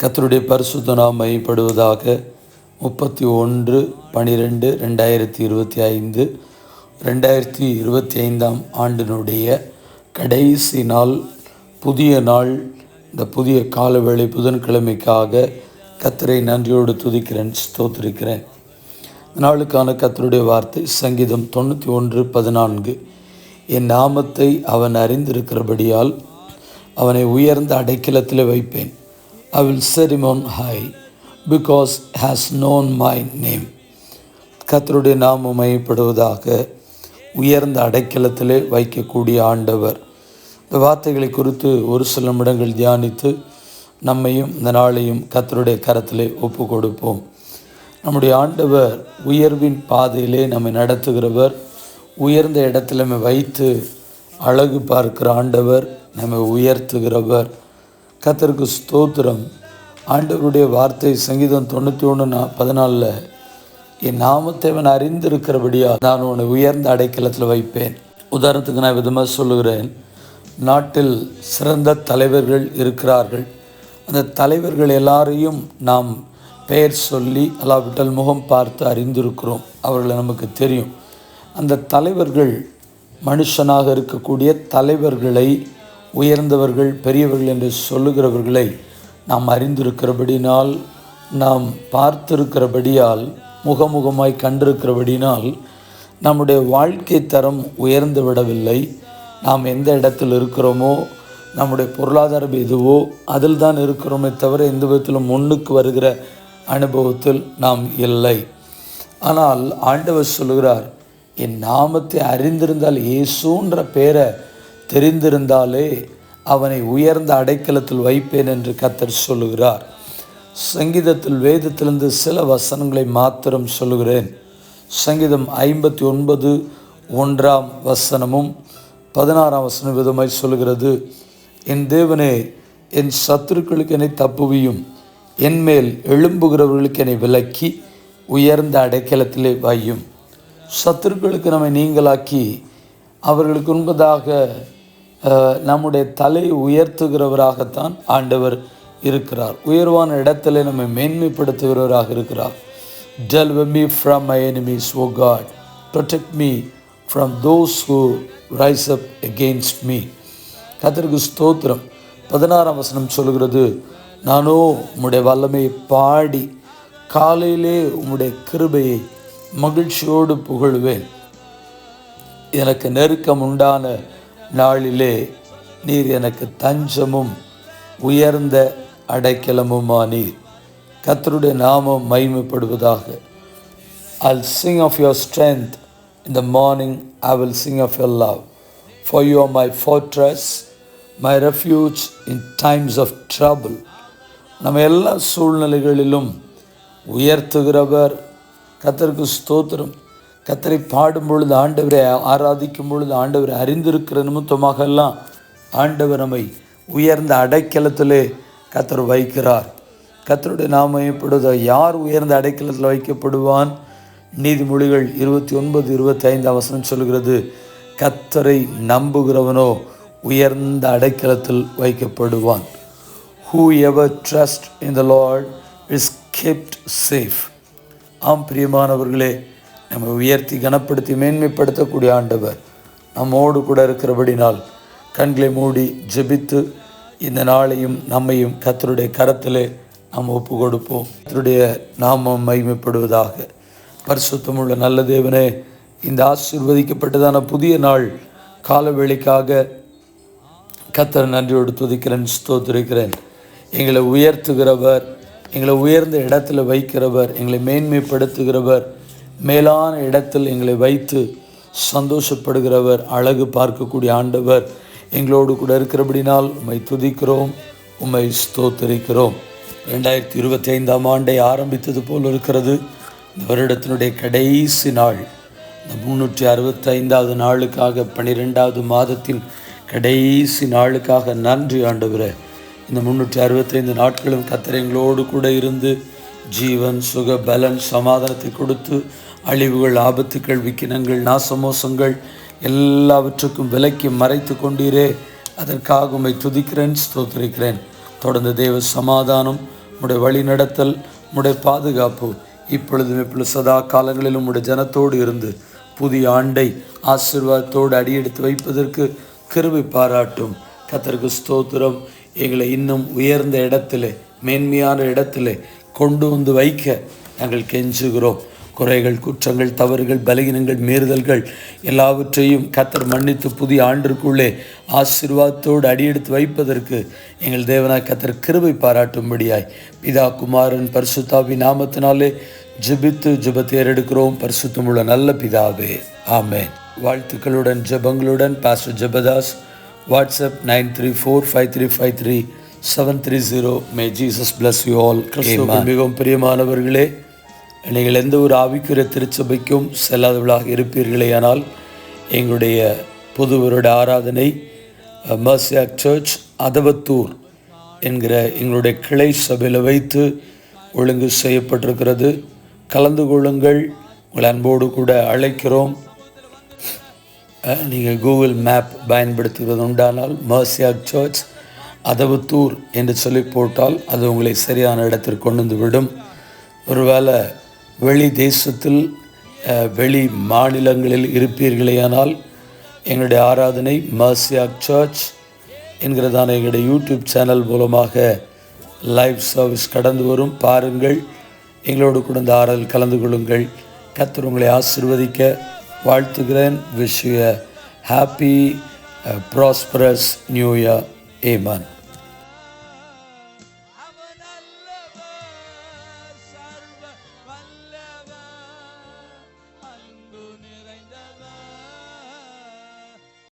கத்தருடைய பரிசுத்த நாம் மையப்படுவதாக முப்பத்தி ஒன்று பனிரெண்டு ரெண்டாயிரத்தி இருபத்தி ஐந்து ரெண்டாயிரத்தி இருபத்தி ஐந்தாம் ஆண்டினுடைய கடைசி நாள் புதிய நாள் இந்த புதிய காலவேளை புதன்கிழமைக்காக கத்தரை நன்றியோடு துதிக்கிறேன் ஸ்தோத்திருக்கிறேன். நாளுக்கான கத்தருடைய வார்த்தை சங்கீதம் தொண்ணூற்றி ஒன்று பதினான்கு. என் நாமத்தை அவன் அறிந்திருக்கிறபடியால் அவனை உயர்ந்த அடைக்கலத்தில் வைப்பேன். I will set him on high because has known my name கத்தருடைய நாமம் மையப்படுவதாக உயர்ந்த அடைக்கலத்திலே வைக்கக்கூடிய ஆண்டவர். இந்த வார்த்தைகளை குறித்து ஒரு சில நிமிடங்கள் தியானித்து நம்மையும் இந்த நாளையும் கத்தருடைய கரத்திலே ஒப்பு கொடுப்போம் நம்முடைய ஆண்டவர் உயர்வின் பாதையிலே நம்மை நடத்துகிறவர். உயர்ந்த இடத்துல நம்ம வைத்து அழகு பார்க்கிற ஆண்டவர் நம்மை உயர்த்துகிறவர். கத்தருக்கு ஸ்தோத்திரம். ஆண்டவருடைய வார்த்தை சங்கீதம் தொண்ணூற்றி ஒன்று நா பதினாலில் என் நாமத்தை அவன் அறிந்திருக்கிறபடியா நான் உன்னை உயர்ந்த அடைக்கலத்தில் வைப்பேன். உதாரணத்துக்கு நான் விதமாக சொல்லுகிறேன். நாட்டில் சிறந்த தலைவர்கள் இருக்கிறார்கள். அந்த தலைவர்கள் எல்லாரையும் நாம் பெயர் சொல்லி அல்லாவிட்டால் முகம் பார்த்து அறிந்திருக்கிறோம். அவர்களை நமக்கு தெரியும். அந்த தலைவர்கள் மனுஷனாக இருக்கக்கூடிய தலைவர்களை உயர்ந்தவர்கள் பெரியவர்கள் என்று சொல்லுகிறவர்களை நாம் அறிந்திருக்கிறபடினால் நாம் பார்த்திருக்கிறபடியால் முகமுகமாய் கண்டிருக்கிறபடினால் நம்முடைய வாழ்க்கை தரம் உயர்ந்து விடவில்லை. நாம் எந்த இடத்தில் இருக்கிறோமோ நம்முடைய பொருளாதாரம் எதுவோ அதில் தான் இருக்கிறோமே தவிர எந்த விதத்திலும் முன்னுக்கு வருகிற அனுபவத்தில் நாம் இல்லை. ஆனால் ஆண்டவர் சொல்கிறார் என் நாமத்தை அறிந்திருந்தால் இயேசுன்ற பேரை தெரிந்திருந்தாலே அவனை உயர்ந்த அடைக்கலத்தில் வைப்பேன் என்று கத்தர் சொல்லுகிறார். சங்கீதத்தில் வேதத்திலிருந்து சில வசனங்களை மாத்திரம் சொல்லுகிறேன். சங்கீதம் ஐம்பத்தி ஒன்பது ஒன்றாம் வசனமும் பதினாறாம் வசனம் விதமாய் சொல்லுகிறது. என் தேவனே என் சத்துருக்களுக்கு என்னை தப்புவியும். என்மேல் எழும்புகிறவர்களுக்கு என்னை விலக்கி உயர்ந்த அடைக்கலத்திலே வையும். சத்துருக்களுக்கு நம்மை நீங்களாக்கி அவர்களுக்கு உண்பதாக நம்முடைய தலை உயர்த்துகிறவராகத்தான் ஆண்டவர் இருக்கிறார். உயர்வான இடத்துல நம்மை மேன்மைப்படுத்துகிறவராக இருக்கிறார். Deliver me from my enemies O God protect me from those who rise up against me கத்தருக்கு ஸ்தோத்திரம். பதினாறாம் வசனம் சொல்கிறது நானோ உம்முடைய வல்லமையை பாடி காலையிலே உம்முடைய கிருபையை மகிழ்ச்சியோடு புகழுவேன். எனக்கு நெருக்கம் உண்டான நாளிலே நீர் எனக்கு தஞ்சமும் உயர்ந்த அடைக்கலமுமானீர் கத்தருடைய நாமம் மகிமைப்படுவதாக I'll sing of your strength in the morning, I will sing of your love. For you are my fortress, my refuge in times of trouble. நம்ம எல்லா சூழ்நிலைகளிலும் உயர்த்துகிறவர் கத்தருக்கு ஸ்தோத்திரம் கத்தரை பாடும் பொழுது ஆண்டவரை ஆராதிக்கும் பொழுது ஆண்டவரை அறிந்திருக்கிற நிமித்தமாக எல்லாம் ஆண்டவர் நம்மை உயர்ந்த அடைக்கலத்தில் கத்தர் வைக்கிறார். கத்தருடைய நாமயப்படுவதா யார் உயர்ந்த அடைக்கலத்தில் வைக்கப்படுவான்? நீதிமொழிகள் இருபத்தி ஒன்பது இருபத்தி ஐந்து அவசரம் சொல்கிறது கத்தரை நம்புகிறவனோ உயர்ந்த அடைக்கலத்தில் வைக்கப்படுவான். Whoever trust in the Lord is kept safe ஆம் பிரியமானவர்களே நம்ம உயர்த்தி கனப்படுத்தி மேன்மைப்படுத்தக்கூடிய ஆண்டவர் நம்மோடு கூட இருக்கிறபடினால் கண்களை மூடி ஜெபித்து இந்த நாளையும் நம்மையும் கத்தருடைய கரத்திலே நாம் ஒப்பு கொடுப்போம் கத்தருடைய நாமம் மகிமைப்படுவதாக. பரிசுத்தமுள்ள நல்ல தேவனே இந்த ஆசீர்வதிக்கப்பட்டதான புதிய நாள் காலவேளைக்காக கத்தர் நன்றியோடு துதிக்கிறேன் ஸ்தோத்திருக்கிறேன். எங்களை உயர்த்துகிறவர் எங்களை உயர்ந்த இடத்துல வைக்கிறவர் எங்களை மேன்மைப்படுத்துகிறவர் மேலான இடத்தில் எங்களை வைத்து சந்தோஷப்படுகிறவர் அழகு பார்க்கக்கூடிய ஆண்டவர் எங்களோடு கூட இருக்கிறபடினால் உம்மை துதிக்கிறோம் உம்மை ஸ்தோத்தரிக்கிறோம். ரெண்டாயிரத்தி இருபத்தி ஐந்தாம் ஆண்டை ஆரம்பித்தது போல் இருக்கிறது. இந்த வருடத்தினுடைய கடைசி நாள் இந்த முன்னூற்றி அறுபத்தைந்தாவது நாளுக்காக பன்னிரெண்டாவது மாதத்தின் கடைசி நாளுக்காக நன்றி ஆண்டவரை. இந்த முன்னூற்றி அறுபத்தைந்து நாட்களும் கத்தர் எங்களோடு கூட இருந்து ஜீவன் சுக பலன் சமாதானத்தை கொடுத்து அழிவுகள் ஆபத்துக்கள் விக்கினங்கள் நாசமோசங்கள் எல்லாவற்றுக்கும் விலக்கி மறைத்து கொண்டீரே. அதற்காக உம்மை துதிக்கிறேன் ஸ்தோத்திரிக்கிறேன். தொடர்ந்து தேவ சமாதானம் உடைய வழி நடத்தல் உடைய பாதுகாப்பு இப்பொழுதும் இப்பொழுது சதா காலங்களிலும் உடைய ஜனத்தோடு இருந்து புதிய ஆண்டை ஆசீர்வாதத்தோடு அடியெடுத்து வைப்பதற்கு கிருபை பாராட்டும். கத்தருக்கு ஸ்தோத்திரம். எங்களை இன்னும் உயர்ந்த இடத்திலே மேன்மையான இடத்திலே கொண்டு வந்து வைக்க நாங்கள் கெஞ்சுகிறோம். குறைகள் குற்றங்கள் தவறுகள் பலகீனங்கள் மீறுதல்கள் எல்லாவற்றையும் கத்தர் மன்னித்து புதிய ஆண்டிற்குள்ளே ஆசீர்வாதத்தோடு அடியெடுத்து வைப்பதற்கு எங்கள் தேவனாய் கத்தர் கிருபை பாராட்டும்படியாய் பிதா குமாரன் பரிசுத்தாவி நாமத்தினாலே ஜெபித்து ஜெபத்தை ஏறெடுக்கிறோம். பரிசுத்தமுள்ள நல்ல பிதாவே ஆமென். வாழ்த்துக்களுடன் ஜெபங்களுடன் pastor Jebadas WhatsApp nine three four five three five three seven three zero may Jesus bless you all மிகவும் பிரியமானவர்களே நீங்கள் எந்த ஒரு ஆவிக்குரிய திருச்சபைக்கும் செல்லாதவர்களாக இருப்பீர்களேயானால் எங்களுடைய புது வருட ஆராதனை மர்சியாக் சர்ச் அதவத்தூர் என்கிற எங்களுடைய கிளை சபையில் வைத்து ஒழுங்கு செய்யப்பட்டிருக்கிறது. கலந்து கொள்ளுங்கள். உங்கள் அன்போடு கூட அழைக்கிறோம். நீங்கள் கூகுள் மேப் பயன்படுத்துவது உண்டானால் மர்சியாக் சர்ச் அதவுத்தூர் என்று சொல்லி போட்டால் அது உங்களை சரியான இடத்திற்கு கொண்டு வந்து விடும். ஒருவேளை வெளி தேசத்தில் வெளி மாநிலங்களில் இருப்பீர்களேயானால் எங்களுடைய ஆராதனை மர்சியாக் சர்ச் என்கிறதான எங்களுடைய யூடியூப் சேனல் மூலமாக லைவ் சர்வீஸ் கடந்து வரும். பாருங்கள் எங்களோடு கூட இந்த ஆறல் கலந்து கொள்ளுங்கள். கத்தர் உங்களை ஆசிர்வதிக்க வாழ்த்துகிறேன். Wish you happy prosperous new year Heman